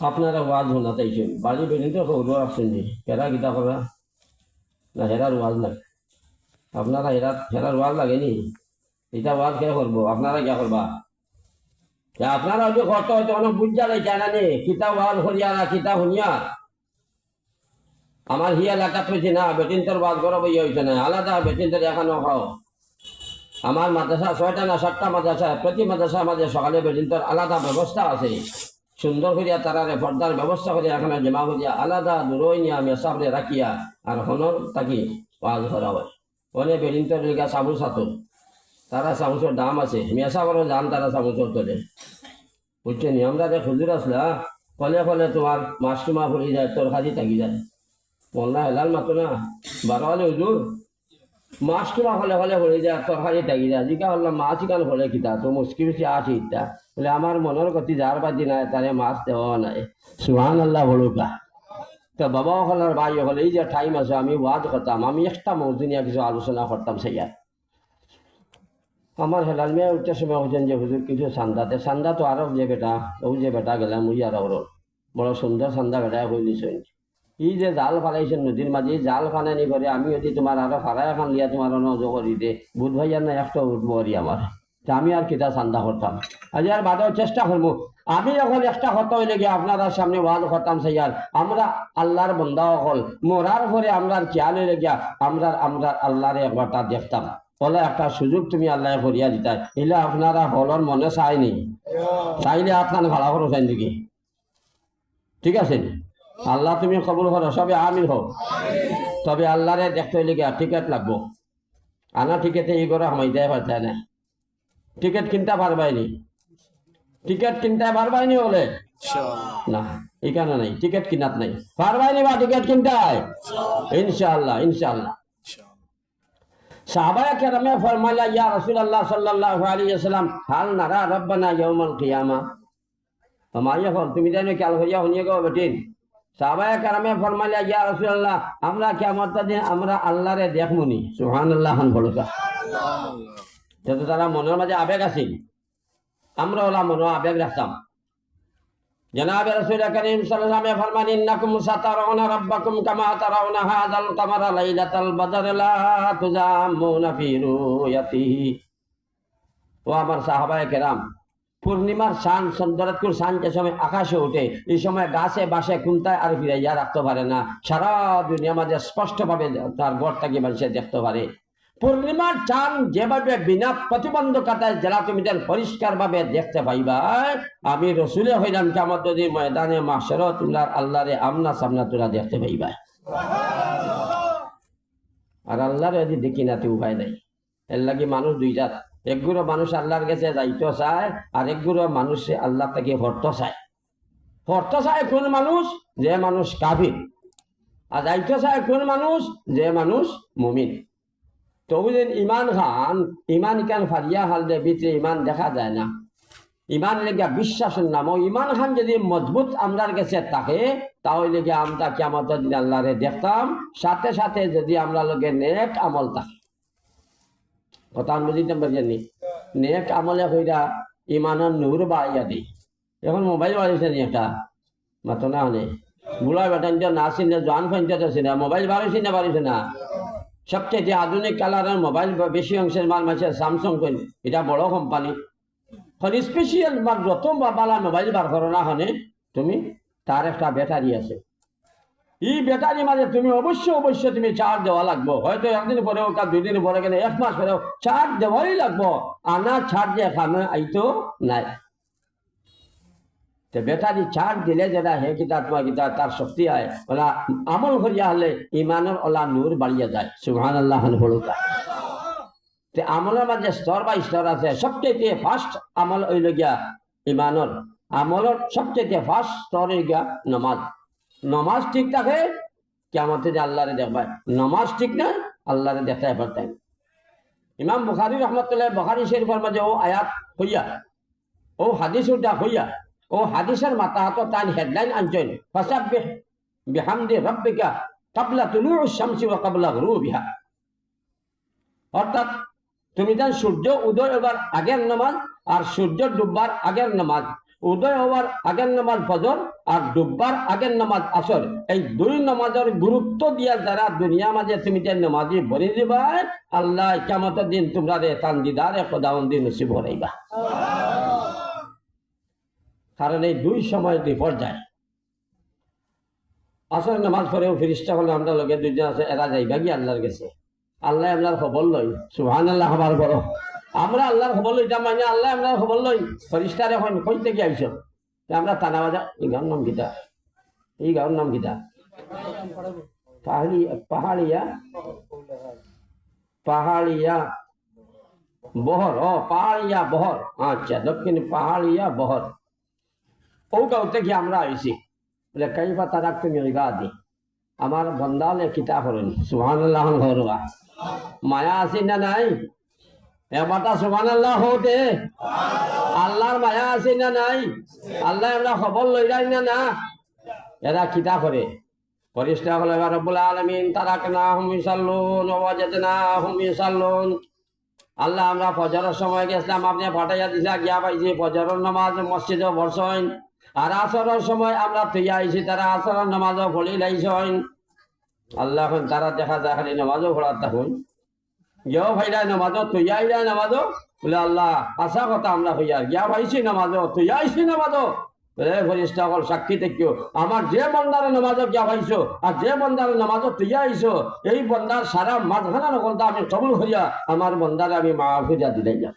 আপনারা ওয়াজ হোনা তাইছেন বাড়ি বেরিয়ে তো খবর আসছেন নি হেরা গীতা করা না হেরার ওয়াজ না আপনারা হেরা হেরার ওয়াজ লাগেনি এটা ওয়াজ কে করব আপনারা কে করবা তা আপনারা হয়তো কত হয়তো অনেক বুঝা নাই জানা নে কিতা ওয়াজ হরিয়া না কিতা শুনিয়া আমার হি এলাকাত হয়েছে না বেটিন তোর ওয়াজ করো বইয়া হয়েছে না আলাদা বেটিন তোর এখানেও খাও আমার মাদ্রাসা ছয়টা না সাতটা মাদ্রাসা প্রতি মাদ্রাসার মাঝে সকালে বেটিন তোর আলাদা ব্যবস্থা আছে সুন্দর করিয়া তারা পর্দার ব্যবস্থা করিয়া এখানে জমা করিয়া আলাদা দূরই নিয়া মেসাবরে রাখিয়া আর হনর তাকি ওয়াজ করা হয় অনেক বেটিন তোর লিগা সাবুর সাথে তারা চামচের দাম আছে। মেসাবরও দাম তারা চামচের তোলে। বুঝছেন আমরা যে খুজুর আসলা ফলে ফলে তোমার মাছ টুমা যায়, তোর খাজি থাকি যায়। মল্লা হেলাল মাতো না? বারো হলে হুজুর? মাছ টুমা ফলে ফলে পড়ে যায়, তোর খাজি থাকি যায়। জিকা হল্লা মাছ ইকান ফলে কিতা? তো মুশকিল আছে ইটা। বলে, আমার মনের গতি যার বাজি নাই তারে মাছ দেওয়া নাই। সুহান আল্লাহ বলুকা তো বাবা হলার ভাই হল এই যে টাইম আছে, আমি ওয়াজ করতাম আমি একটা মৌজুনিয়া কিছু আলোচনা করতাম সেই আর আমার হেলাল মিয়া উচ্চ সময় হচ্ছেন যে হুজুর কিছু সান্দাতে সান্দা তো আরব যে বেটা ও যে বেটা গেলাম মুই আর ওর বড় সুন্দর সান্দা বেটা হইলিস ই যে জাল ফালাইছেন নদীর মাঝে এই জাল ফানানি করে আমি যদি তোমার আরও ফাড়া এখন লিয়া তোমার নজ করি দে বুধ ভাইয়ার না একটা উঠবো আমার তা আমি আর কিতা সান্দা করতাম আর বাদেও চেষ্টা করব আমি যখন একটা হত হইলে গিয়ে আপনারা সামনে ওয়াজ করতাম সেই আর আমরা আল্লাহর বন্দা হল মরার পরে আমরা খেয়াল হইলে গিয়া আমরা আমরা আল্লাহরে একবারটা দেখতাম। বলে একটা সুযোগ তুমি আল্লাহ করিয়া দিতা এলে আপনারা হলর মনে চাইনি চাইলে আপনার ভাড়া করো চাই নাকি? ঠিক আছে আল্লাহ তুমি কবুল করো সবে আমির হোক তবে আল্লাহরে দেখতে হইলে গিয়া টিকিট লাগবো। আনা টিকেটে এই করে সময় দেয় না টিকিট কিনতে পারবাইনি। টিকিট কিনতে পারবাইনি বলে? না এখানে নাই টিকিট কিনাত নাই। পারবাইনি বা টিকিট কিনতে? ইনশাআল্লাহ। ইনশাআল্লাহ সাহাবায়ে কেরামে ফরমাইলা ইয়া রাসূলুল্লাহ সাল্লাল্লাহু আলাইহি ওয়াসাল্লাম হাল নারা রব্বানা ইয়াউমাল কিয়ামা? তোমারিয়া ফল তুমি জানো কি আল হইয়া হনিয়ে গো বেটিন? সাহাবায়ে কেরামে ফরমাইলা ইয়া রাসূলুল্লাহ আমরা কিয়ামত দিন আমরা আল্লাহরে দেখমুনি। সুবহানাল্লাহ হান বলতা যেহেতু তারা মনের মাঝে আবেগ আছে আমরা ওলা মনো আবেগ রাখতাম। লাইলাতাল বদর লা তুজামুনা ফি রুয়াতিহি। ও আমার সাহাবায়ে কেরাম, পূর্ণিমার শান চন্দ্রাতকুর শান যে সময় আকাশে ওঠে এই সময় গাছে বাসে কুন্তায় আর ফিরাইয়া রাখতে পারে না। সারা দুনিয়া মাঝে স্পষ্টভাবে তার গড়টাকে মানুষে দেখতে পারে। পূর্ণিমার চান যেভাবে বিনা প্রতিবন্ধকতায় জেলা তুমি পরিষ্কার ভাবে দেখতে পাইবা, আমি রসুলে হইলাম কেমন যদি ময়দানে মাসের তোমরা আল্লাহরে আমনা সামনা তোরা দেখতে পাইবা। আর আল্লাহর যদি দেখি না, তো উপায় নাই। এর লাগি মানুষ দুই জাত। একগুলো মানুষ আল্লাহর কাছে যাইতে চায়, আর একগুলো মানুষে আল্লাহ থেকে হরতে চায়। হরতে চায় কোন মানুষ? যে মানুষ কাবির আর যাইতে চায় কোন মানুষ? যে মানুষ মুমিন। তবুদিন ইমান খান ইমান খান ফারিয়া হালদে ভিতরে ইমান দেখা যায় না। ইমান লেগে বিশ্বাসের নাম। ইমান খান যদি মজবুত আমরার কাছে থাকে, তাহলে গিয়ে আমরা কেমন দিন আল্লাহরে দেখতাম? সাথে সাথে যদি আমরা লোকে নেক আমল থাকে। কথা বুঝিতে পারছি নেক আমলে হইরা ইমানের নূর বাড়াইয়া দিই। এখন মোবাইল বাড়িয়েছে নি একটা? মাতো না হলে। বুড়া বেটান না চিনে জোয়ান ফাইনতে আছে না মোবাইল বাড়িয়েছে না বাড়িয়েছে না? সবচেয়ে আধুনিক কালারের মোবাইল বেশি অংশের মাল মাসে স্যামসং কোন এটা বড় কোম্পানি এখন স্পেশাল বা যত বালা মোবাইল বার করো না হনে, তুমি তার একটা ব্যাটারি আছে। এই ব্যাটারি মাঝে তুমি অবশ্যই অবশ্যই তুমি চার্জ দেওয়া লাগবো। হয়তো একদিন পরে হোক দুই পরে গেলে, এক মাস পরে চার্জ দেওয়াই লাগবো। আনা চার্জ এখানে আইতো নাই। ব্যাটারি চার্জ দিলে তার শক্তি হয় ওলা আমল করিয়া হলে ইমানের ওলা নূর বাড়িয়া যায়। সুহান আল্লাহ হলুকা তে আমলের মাঝে স্তর বা স্তর আছে সবচেয়ে ফার্স্ট আমল হইল গিয়া ইমানের আমলের সবচেয়ে ফার্স্ট স্তর গিয়া নমাজ। নমাজ ঠিক থাকে কেমতে যে আল্লাহরে দেখবাই নমাজ ঠিক না, আল্লাহরে দেখাই পারতেন ইমাম বুখারি রহমতুল্লাহ, বুখারি শরীফের মাঝে ও আয়াত হইয়া, ও হাদিস উল্টা হইয়া ও হাদিসের মাথা হাত তান হেডলাইন আনছেন রাব্বিকা কাবলা তুলুউ শামসি কাবলা অর্থাৎ তুমি যেন সূর্য উদয় হবার আগের নামাজ আর সূর্য ডুববার আগের নামাজ, উদয় হওয়ার আগের নামাজ ফজর আর ডুববার আগের নামাজ আসর, এই দুই নামাজের গুরুত্ব দিয়া যারা দুনিয়া মাঝে তুমি যে নামাজি ভরে দিবা, আল্লাহ কেমতের দিন তোমরা রে তান্দিদারে খোদাবন্দি নসিব হরাইবা কারণ এই দুই সময় দুই আসর নামাজ পড়েও ফিরিস্তা হলে আমরা লগে দুইজন আছে, এরা যাইবা কি আল্লাহর গেছে আল্লাহ আপনার খবর লই সুহান আল্লাহ হবার বড় আমরা আল্লাহর খবর লই মানে আল্লাহ আপনার খবর লই। ফরিস্তারে হন কই থেকে আইস আমরা টানা বাজা, এই গাঁর নাম গীতা এই গাঁর নাম গীতা পাহাড়ি পাহাড়িয়া? পাহাড়িয়া বহর, ও পাহাড়িয়া বহর। আচ্ছা দক্ষিণ পাহাড়িয়া বহর। ও গাঁও থেকে আমরা আইছি বলে, কাইফা তারাক তুমি ওই গা দি আমার বন্দালে হলেন। সুহান আল্লাহ ঘরোয়া মায়া আছে না নাই? এবারটা সুহান আল্লাহ হতে। আল্লাহর মায়া আছে না নাই? আল্লাহ আমরা খবর লই যাই না না? এরা কিতা করে। ফরিস্তা হলে রব্বুল আলমিন তারাক না হুমি সাল্লুন ওয়াজেদ না হুমি সাল্লুন আল্লাহ আমরা ফজরের সময় গেছিলাম, আপনি ফাটাইয়া দিলা গিয়া পাইছি, ফজরের নামাজ মসজিদে বসেন। আর আসরের সময় আমরা তুইয়া আইছি, তারা আসরের নামাজও ফলি লাইছেন আল্লাহ তারা দেখা যায়, খালি নামাজও ফোড়ার তখন গিয়েও ভাইরা, নামাজও তুইয়া আইলা নামাজও? বলে, আল্লাহ, আশা কথা আমরা হইয়া গিয়া ভাইছি, নামাজও, তুইয়া আইছি, নামাজও? ফরিস্তা অকল সাক্ষী দেখিও। আমার যে বন্দার নামাজও গিয়া ভাইছো, আর যে বন্দার নামাজও তুইয়া আইছো, এই বন্দার সারা মাঝখানা নকলটা আমি কবুল হইয়া আমার বন্দারে আমি মা খুঁজা দিলাই যা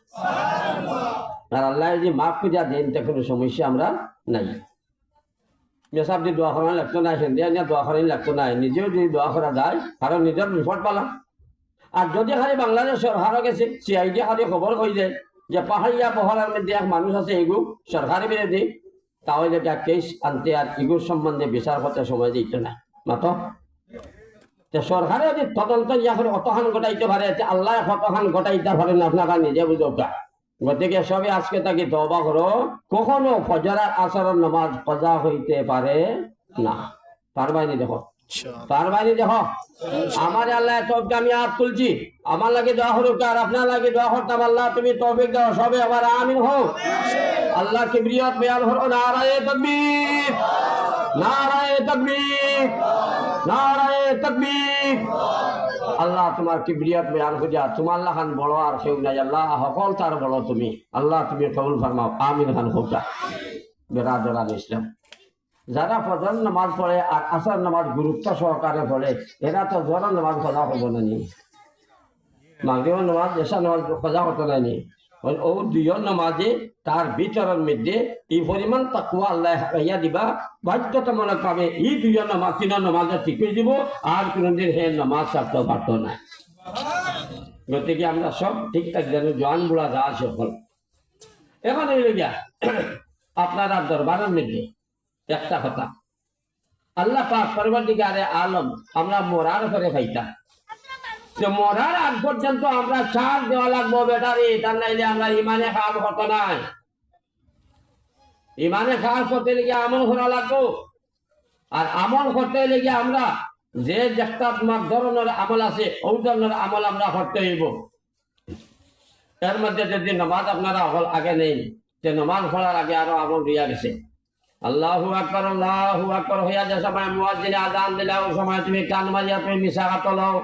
আর আল্লাহ যদি মাফ খুঁজা দেন তে কোনো সমস্যা আমরা নাই। মেসাব যদি দোয়া করা লাগতো না সেন্দিয়া নিয়ে দোয়া করাই লাগতো না নিজেও যদি দোয়া করা যায়, কারণ নিজের রিপোর্ট পালাম। আর যদি খালি বাংলাদেশ সরকারও গেছে, সিআইডি খালি খবর হয়ে যায় যে পাহাড়িয়া পহরার মধ্যে এক মানুষ আছে এগু সরকারি বিরোধী তাহলে এটা কেস আনতে আর এগুর সম্বন্ধে বিচার করতে সময় দিত না মাতো সরকারে যদি তদন্ত ইয়া করে অতহান ঘটাইতে পারে আল্লাহ অতহান ঘটাইতে পারেন আপনারা নিজে বুঝোকা গতিকে সবে আজকে তাকে তবা করো। কখনো ফজরার আসরের নামাজ কজা হইতে পারে না। পারবাইনি দেখো। পারবাইনি দেখো। আমার আল্লাহ তবকে আমি হাত তুলছি। আমার লাগে দোয়া হরুক আর আপনার লাগে দোয়া করতাম আল্লাহ তুমি তৌফিক দাও। সবে আবার আমিন হোক আল্লাহ কিবরিয়ত বয়ান হলো নারায়ে তাকবীর। নারায়ে তাকবীর। নারায়ে তাকবীর। আল্লাহ তোমার কিবরিয়াত বয়ান করিয়া, তোমার আল্লাহ খান বড় আর কেউ নাই। আল্লাহ সকল তার বড় তুমি। আল্লাহ তুমি কবুল ফার্মাও। আমিন খান হোকা বেরাদরান ইসলাম যারা ফজর নামাজ পড়ে আর আসার নামাজ গুরুত্ব সহকারে পড়ে, এরা তো জোর নামাজ খোঁজা হব না নি। মাগেও নামাজ এসা নামাজ খোঁজা হতো না নি। ও দুইজন নামাজে তার বিচরণ মধ্যে এই পরিমাণ তাকুয়া আল্লাহ ইয়া দিবা বাধ্যতামূলক পাবে এই দুইজন নামাজ তিন নামাজে করে দিব আর কোনোদিন হে নামাজ ছাড়তে পারত না গতিকে আমরা সব ঠিকঠাক যেন জোয়ান বুড়া যা সকল এখন এই গিয়া আপনারা দরবারের মধ্যে একটা কথা আল্লাহ পাক পরবর্তীকারে আলম আমরা মরার করে খাইতাম তো মরার আগ পর্যন্ত আমরা চার দেওয়া লাগবো বেটারি তার নাইলে আমরা ইমানে খাওয়ার হতো নাই ইমানে খাওয়ার করতে লেগে আমল করা লাগবো। আর আমল করতে লেগে আমরা যে একটা ধরনের আমল আছে, ওই ধরনের আমল আমরা করতে হইব। এর মধ্যে যদি নমাজ আপনারা আগে নেই, যে নমাজ পড়ার আগে আরও আমল দিয়া গেছে। আল্লাহু আকবার আল্লাহু আকবার হইয়া যে সময় মুয়াজ্জিনে দিলে ওই সময় তুমি কান মারিয়া তুমি মিশা কাটলাও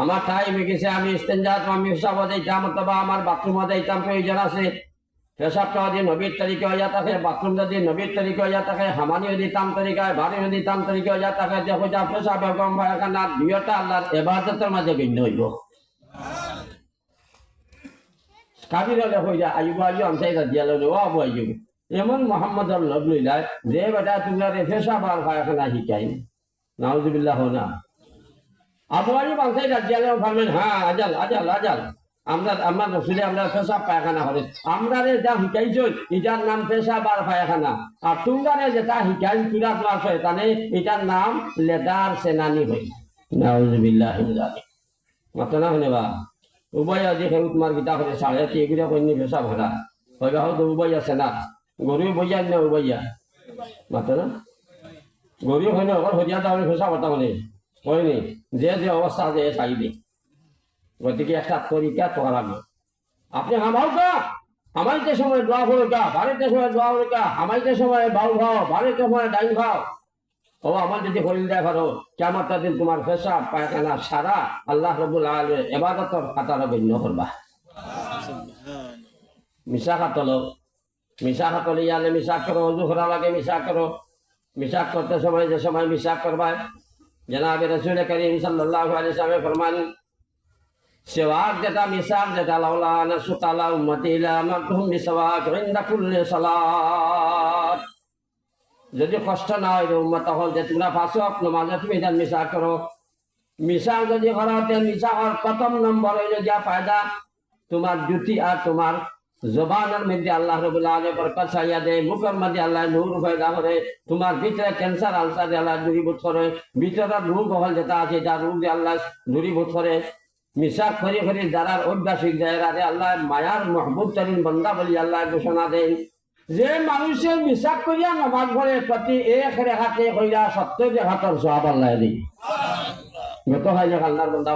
আমার টাইম গেছে আমি ইস্তেঞ্জাত আমি পেশাব যাইতাম, অথবা আমার বাথরুমে যাইতাম, প্রয়োজন আছে। পেশাবটা যদি নবীর তারিখে হইয়া থাকে বাথরুম যদি নবীর তারিখে হইয়া থাকে হামানিও দিতাম তরিকায় ভারিও দিতাম তরিকে হইয়া থাকে দেখো যা পেশাব এবং ভাইখানা দুইটা আল্লাহর এবাদতের মাঝে গণ্য হইব। কাবির হলে হয়ে যায় আইব আইব আমি চাই ও আবু আইব এমন যে বেটা তোমরা রে পেশাব আর ভাইখানা শিকাই নাউজুবিল্লাহ না। আবু আইব আনসাই রাজিয়ালে ফারমেন হ্যাঁ আজাল আজাল আজাল। আমরা আমরা রসুলে আমরা পেশাব পায়খানা করে। আমরা রে যা শিকাইছ এটার নাম পেশাব আর পায়খানা। আর তোমরা যেটা শিকাই তুরা তোমার শয়তানে এটার নাম লেদার সেনানি হই নাউজুবিল্লাহ মাত্র না শুনেবা? উভয় আজি খেউ তোমার গীতা করে সাড়ে এগুলো কইনি পেশাব ভরা হইবা হয়তো উভয় আছে না? গরু বইয়া না উভয়া মাত্র না? গরু অকল হরিয়া তাহলে হয়নি যে যে অবস্থা আছে চাইবে। গতিকে একটা তরিকা তোলা লাগবে। আপনি হামাও কা? আমাইতে সময় দোয়া করুকা বাড়িতে সময় দোয়া করুকা আমাইতে সময় বাউ খাও? বাড়িতে সময় ডাইন খাও? ও, আমার যদি হরিল দেয় পারো কেমন দিন তোমার পেশাব, পায়খানা সারা আল্লাহ রবুল আলমের এবাদতর খাতার গণ্য করবা। মিশা খাতলো মিশা খাতলে ইয়ালে মিশা করো, অজু করা লাগে মিশা করো। মিশা করতে সময় যে সময় মিশা করবা। জনাব রসুল করিম ওয়াসাল্লাম ফরমান, সেওয়াক যেটা মিশাক যেটা লাউলা নাসুতালা উম্মতি ইলা মাকহুম বিসওয়াক ইনদা কুল্লি সালাত। যদি কষ্ট না হয় উম্মত, তখন যে তোমরা ফাঁসো, নমাজে তুমি এটা মিশা করো। মিশা যদি করা হতে মিশা হওয়ার প্রথম নম্বর হইল গিয়া ফায়দা তোমার জুতি আর তোমার জবানের মধ্যে আল্লাহ রবুল্লাহ আলী বরকত ছাড়িয়া দেয়, মুখের মধ্যে আল্লাহ নূর ফায়দা করে, তোমার ভিতরে ক্যান্সার আলসার দিয়ে আল্লাহ দূরীভূত করে, ভিতরে রোগ হল যেটা আছে যা রোগ দিয়ে আল্লাহ দূরীভূত করে। মিশাক করি করি যারা অভ্যাসিক জায়গাতে আল্লাহ মায়ার মহবুব তরিন বন্দা বলি আল্লাহ ঘোষণা দেন। যে মানুষে মিশাক করিয়া নমাজ পড়ে, প্রতি এক রেখাতে কইরা সত্তর রেখাতর সব আল্লাহ দিই গত হয় যে আল্লাহর বন্দা